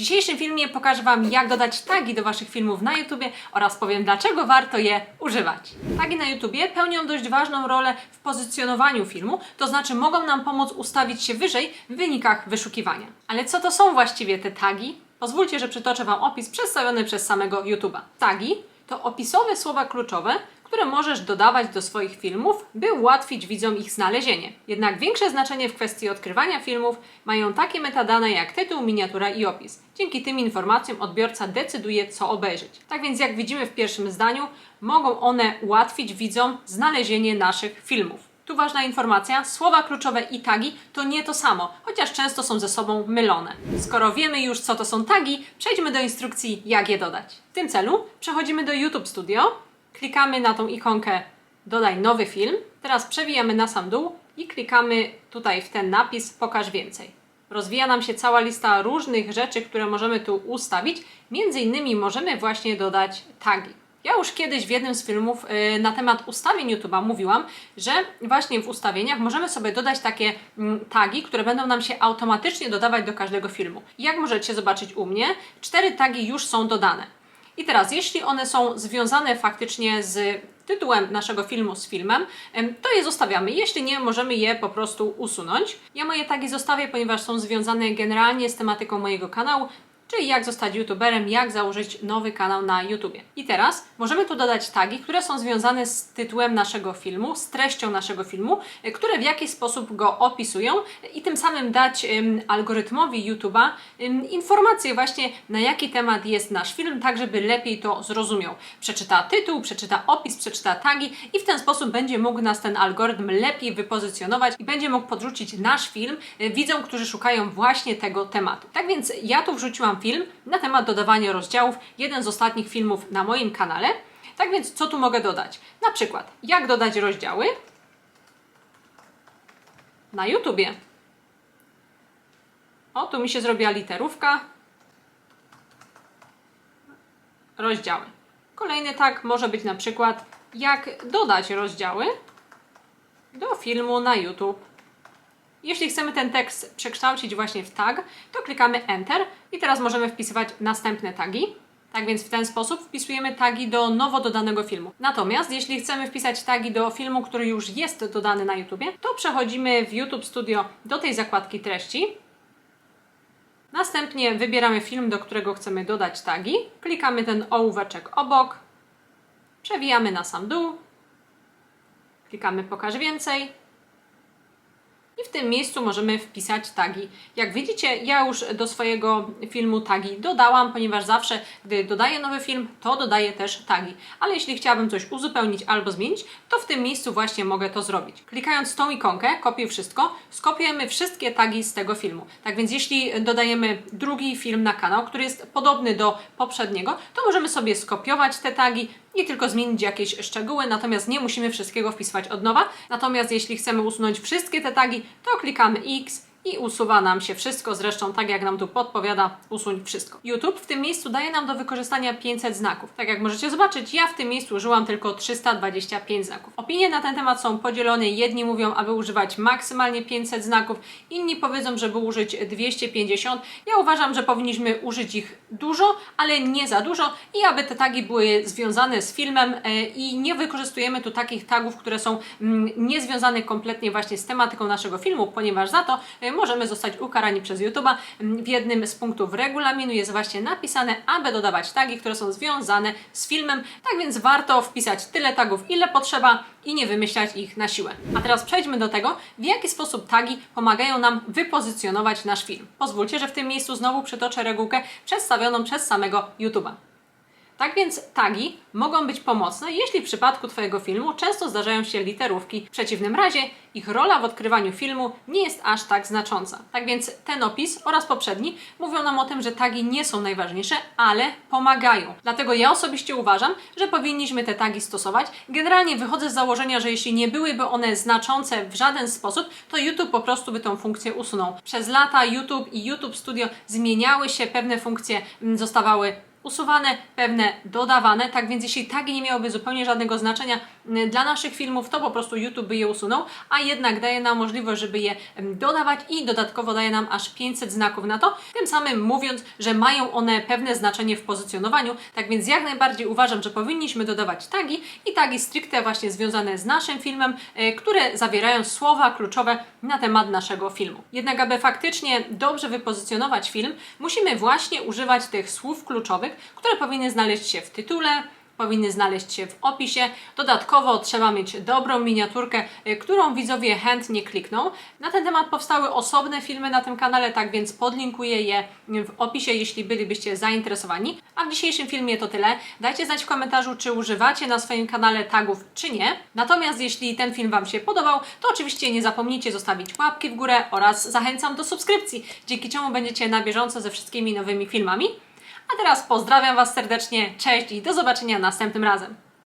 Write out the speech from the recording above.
dzisiejszym filmie pokażę Wam, jak dodać tagi do Waszych filmów na YouTubie oraz powiem, dlaczego warto je używać. Tagi na YouTubie pełnią dość ważną rolę w pozycjonowaniu filmu, to znaczy mogą nam pomóc ustawić się wyżej w wynikach wyszukiwania. Ale co to są właściwie te tagi? Pozwólcie, że przytoczę Wam opis przedstawiony przez samego YouTube'a. Tagi to opisowe słowa kluczowe, które możesz dodawać do swoich filmów, by ułatwić widzom ich znalezienie. Jednak większe znaczenie w kwestii odkrywania filmów mają takie metadane jak tytuł, miniatura i opis. Dzięki tym informacjom odbiorca decyduje, co obejrzeć. Tak więc, jak widzimy w pierwszym zdaniu, mogą one ułatwić widzom znalezienie naszych filmów. Tu ważna informacja: słowa kluczowe i tagi to nie to samo, chociaż często są ze sobą mylone. Skoro wiemy już, co to są tagi, przejdźmy do instrukcji, jak je dodać. W tym celu przechodzimy do YouTube Studio, klikamy na tą ikonkę Dodaj nowy film. Teraz przewijamy na sam dół i klikamy tutaj w ten napis Pokaż więcej. Rozwija nam się cała lista różnych rzeczy, które możemy tu ustawić. Między innymi możemy właśnie dodać tagi. Ja już kiedyś w jednym z filmów y, na temat ustawień YouTube'a mówiłam, że właśnie w ustawieniach możemy sobie dodać takie mm, tagi, które będą nam się automatycznie dodawać do każdego filmu. Jak możecie zobaczyć u mnie, cztery tagi już są dodane. I teraz, jeśli one są związane faktycznie z tytułem naszego filmu, z filmem, em, to je zostawiamy. Jeśli nie, możemy je po prostu usunąć. Ja moje tagi zostawię, ponieważ są związane generalnie z tematyką mojego kanału, czyli jak zostać youtuberem, jak założyć nowy kanał na YouTubie. I teraz możemy tu dodać tagi, które są związane z tytułem naszego filmu, z treścią naszego filmu, e, które w jakiś sposób go opisują i tym samym dać algorytmowi YouTube'a informację właśnie na jaki temat jest nasz film, tak żeby lepiej to zrozumiał. Przeczyta tytuł, przeczyta opis, przeczyta tagi i w ten sposób będzie mógł nas ten algorytm lepiej wypozycjonować i będzie mógł podrzucić nasz film e, widzom, którzy szukają właśnie tego tematu. Tak więc ja tu wrzuciłam film na temat dodawania rozdziałów, jeden z ostatnich filmów na moim kanale. Tak więc co tu mogę dodać? Na przykład, jak dodać rozdziały na YouTubie. O, tu mi się zrobiła literówka. Rozdziały. Kolejny tag może być na przykład, jak dodać rozdziały do filmu na YouTube. Jeśli chcemy ten tekst przekształcić właśnie w tag, to klikamy Enter i teraz możemy wpisywać następne tagi. Tak więc w ten sposób wpisujemy tagi do nowo dodanego filmu. Natomiast jeśli chcemy wpisać tagi do filmu, który już jest dodany na YouTube, to przechodzimy w YouTube Studio do tej zakładki treści. Następnie wybieramy film, do którego chcemy dodać tagi. Klikamy ten ołóweczek obok. Przewijamy na sam dół. Klikamy Pokaż więcej tym miejscu możemy wpisać tagi. Jak widzicie, ja już do swojego filmu tagi dodałam, ponieważ zawsze, gdy dodaję nowy film, to dodaję też tagi. Ale jeśli chciałabym coś uzupełnić albo zmienić, to w tym miejscu właśnie mogę to zrobić. Klikając tą ikonkę, kopiuj wszystko, skopiujemy wszystkie tagi z tego filmu. Tak więc jeśli dodajemy drugi film na kanał, który jest podobny do poprzedniego, to możemy sobie skopiować te tagi, i tylko zmienić jakieś szczegóły, natomiast nie musimy wszystkiego wpisywać od nowa. Natomiast jeśli chcemy usunąć wszystkie te tagi, to klikamy X i usuwa nam się wszystko, zresztą tak jak nam tu podpowiada, usuń wszystko. YouTube w tym miejscu daje nam do wykorzystania 500 znaków. Tak jak możecie zobaczyć, ja w tym miejscu użyłam tylko 325 znaków. Opinie na ten temat są podzielone. Jedni mówią, aby używać maksymalnie 500 znaków, inni powiedzą, żeby użyć 250. Ja uważam, że powinniśmy użyć ich dużo, ale nie za dużo i aby te tagi były związane z filmem e, i nie wykorzystujemy tu takich tagów, które są mm, niezwiązane kompletnie właśnie z tematyką naszego filmu, ponieważ za to e, możemy zostać ukarani przez YouTube'a. Mm, W jednym z punktów regulaminu jest właśnie napisane, aby dodawać tagi, które są związane z filmem, tak więc warto wpisać tyle tagów, ile potrzeba i nie wymyślać ich na siłę. A teraz przejdźmy do tego, w jaki sposób tagi pomagają nam wypozycjonować nasz film. Pozwólcie, że w tym miejscu znowu przytoczę regułkę przedstawioną przez samego YouTube'a. Tak więc tagi mogą być pomocne, jeśli w przypadku Twojego filmu często zdarzają się literówki. W przeciwnym razie ich rola w odkrywaniu filmu nie jest aż tak znacząca. Tak więc ten opis oraz poprzedni mówią nam o tym, że tagi nie są najważniejsze, ale pomagają. Dlatego ja osobiście uważam, że powinniśmy te tagi stosować. Generalnie wychodzę z założenia, że jeśli nie byłyby one znaczące w żaden sposób, to YouTube po prostu by tą funkcję usunął. Przez lata YouTube i YouTube Studio zmieniały się, pewne funkcje mm, zostawały usuwane, pewne dodawane, tak więc jeśli tagi nie miałyby zupełnie żadnego znaczenia, dla naszych filmów, to po prostu YouTube by je usunął, a jednak daje nam możliwość, żeby je dodawać i dodatkowo daje nam aż 500 znaków na to, tym samym mówiąc, że mają one pewne znaczenie w pozycjonowaniu, tak więc jak najbardziej uważam, że powinniśmy dodawać tagi i tagi stricte właśnie związane z naszym filmem, e, które zawierają słowa kluczowe na temat naszego filmu. Jednak aby faktycznie dobrze wypozycjonować film, musimy właśnie używać tych słów kluczowych, które powinny znaleźć się w tytule, powinny znaleźć się w opisie. Dodatkowo trzeba mieć dobrą miniaturkę, y, którą widzowie chętnie klikną. Na ten temat powstały osobne filmy na tym kanale, tak więc podlinkuję je w opisie, jeśli bylibyście zainteresowani. A w dzisiejszym filmie to tyle. Dajcie znać w komentarzu, czy używacie na swoim kanale tagów, czy nie. Natomiast jeśli ten film Wam się podobał, to oczywiście nie zapomnijcie zostawić łapki w górę oraz zachęcam do subskrypcji, dzięki czemu będziecie na bieżąco ze wszystkimi nowymi filmami. A teraz pozdrawiam Was serdecznie, cześć i do zobaczenia następnym razem.